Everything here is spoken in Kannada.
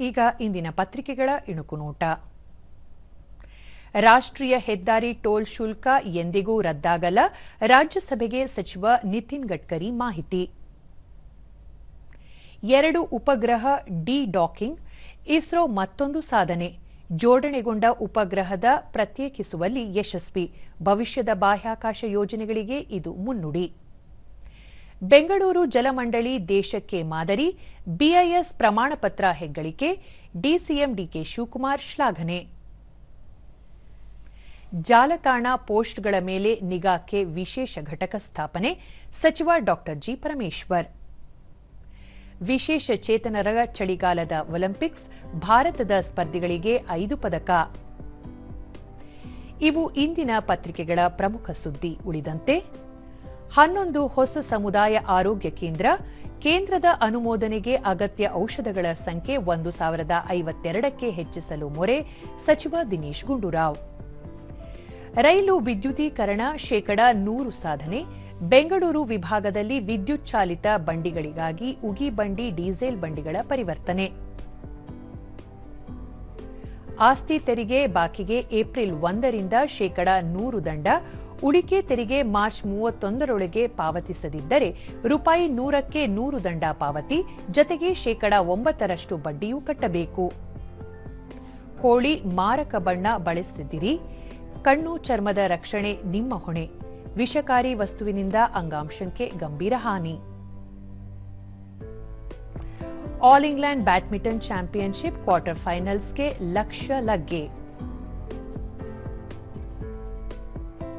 ಈಗ ಇಂದಿನ ಪತ್ರಿಕೆಗಳ ಇಣುಕು ನೋಟ ರಾಷ್ಟ್ರೀಯ ಹೆದ್ದಾರಿ ಟೋಲ್ ಶುಲ್ಕ ಎಂದಿಗೂ ರದ್ದಾಗಲ್ಲ, ರಾಜ್ಯಸಭೆಗೆ ಸಚಿವ ನಿತಿನ್ ಗಡ್ಕರಿ ಮಾಹಿತಿ. ಎರಡು ಉಪಗ್ರಹ ಡಿ ಡಾಕಿಂಗ್ ಇಸ್ರೋ ಮತ್ತೊಂದು ಸಾಧನೆ, ಜೋಡಣೆಗೊಂಡ ಉಪಗ್ರಹದ ಪ್ರತ್ಯೇಕಿಸುವಲ್ಲಿ ಯಶಸ್ವಿ. ಭವಿಷ್ಯದ ಬಾಹ್ಯಾಕಾಶ ಯೋಜನೆಗಳಿಗೆ ಇದು ಮುನ್ನುಡಿ. ಬೆಂಗಳೂರು ಜಲಮಂಡಳಿ ದೇಶಕ್ಕೆ ಮಾದರಿ, ಬಿಐಎಸ್ ಪ್ರಮಾಣಪತ್ರ ಹೆಗ್ಗಳಿಕೆ, ಡಿಸಿಎಂ ಡಿಕೆ ಶಿವಕುಮಾರ್ ಶ್ಲಾಘನೆ. ಜಾಲತಾಣ ಪೋಸ್ಟ್ಗಳ ಮೇಲೆ ನಿಗಾಕ್ಕೆ ವಿಶೇಷ ಘಟಕ ಸ್ಥಾಪನೆ, ಸಚಿವ ಡಾ ಜಿ ಪರಮೇಶ್ವರ್. ವಿಶೇಷ ಚೇತನರ ಚಳಿಗಾಲದ ಒಲಿಂಪಿಕ್ಸ್, ಭಾರತದ ಸ್ಪರ್ಧಿಗಳಿಗೆ ಐದು ಪದಕ. ಇವು ಇಂದಿನ ಪತ್ರಿಕೆಗಳ ಪ್ರಮುಖ ಸುದ್ದಿ ಉಳಿದಂತೆ ಹನ್ನೊಂದು ಹೊಸ ಸಮುದಾಯ ಆರೋಗ್ಯ ಕೇಂದ್ರ, ಕೇಂದ್ರದ ಅನುಮೋದನೆಗೆ ಅಗತ್ಯ ಔಷಧಗಳ ಸಂಖ್ಯೆ ಒಂದು ಸಾವಿರದ ಐವತ್ತೆರಡಕ್ಕೆ ಹೆಚ್ಚಿಸಲು ಮೊರೆ ಸಚಿವ ದಿನೇಶ್ ಗುಂಡೂರಾವ್. ರೈಲು ವಿದ್ಯುದೀಕರಣ ಶೇಕಡ ನೂರು ಸಾಧನೆ, ಬೆಂಗಳೂರು ವಿಭಾಗದಲ್ಲಿ ವಿದ್ಯುತ್ ಚಾಲಿತ ಬಂಡಿಗಳಿಗಾಗಿ ಉಗಿ ಬಂಡಿ, ಡೀಸೆಲ್ ಬಂಡಿಗಳ ಪರಿವರ್ತನೆ. ಆಸ್ತಿ ತೆರಿಗೆ ಬಾಕಿಗೆ ಏಪ್ರಿಲ್ ಒಂದರಿಂದ ಶೇಕಡ ನೂರು ದಂಡ ಉಳಿಕೆ ತೆರಿಗೆ ಮಾರ್ಚ್ ಮೂವತ್ತೊಂದರೊಳಗೆ ಪಾವತಿಸದಿದ್ದರೆ ರೂಪಾಯಿ ನೂರಕ್ಕೆ ನೂರು ದಂಡ ಪಾವತಿ, ಜತೆಗೆ ಶೇಕಡ ಒಂಬತ್ತರಷ್ಟು ಬಡ್ಡಿಯೂ ಕಟ್ಟಬೇಕು. ಹೋಳಿ ಮಾರಕ ಬಣ್ಣ ಬಳಸಿದಿರಿ ಕಣ್ಣು ಚರ್ಮದ ರಕ್ಷಣೆ ನಿಮ್ಮ ಹೊಣೆ. ವಿಷಕಾರಿ ವಸ್ತುವಿನಿಂದ ಅಂಗಾಂಶಕ್ಕೆ ಗಂಭೀರ ಹಾನಿ. All England badminton championship quarter ಫೈನಲ್ಸ್ಗೆ Lakshya ಲಗ್ಗೆ.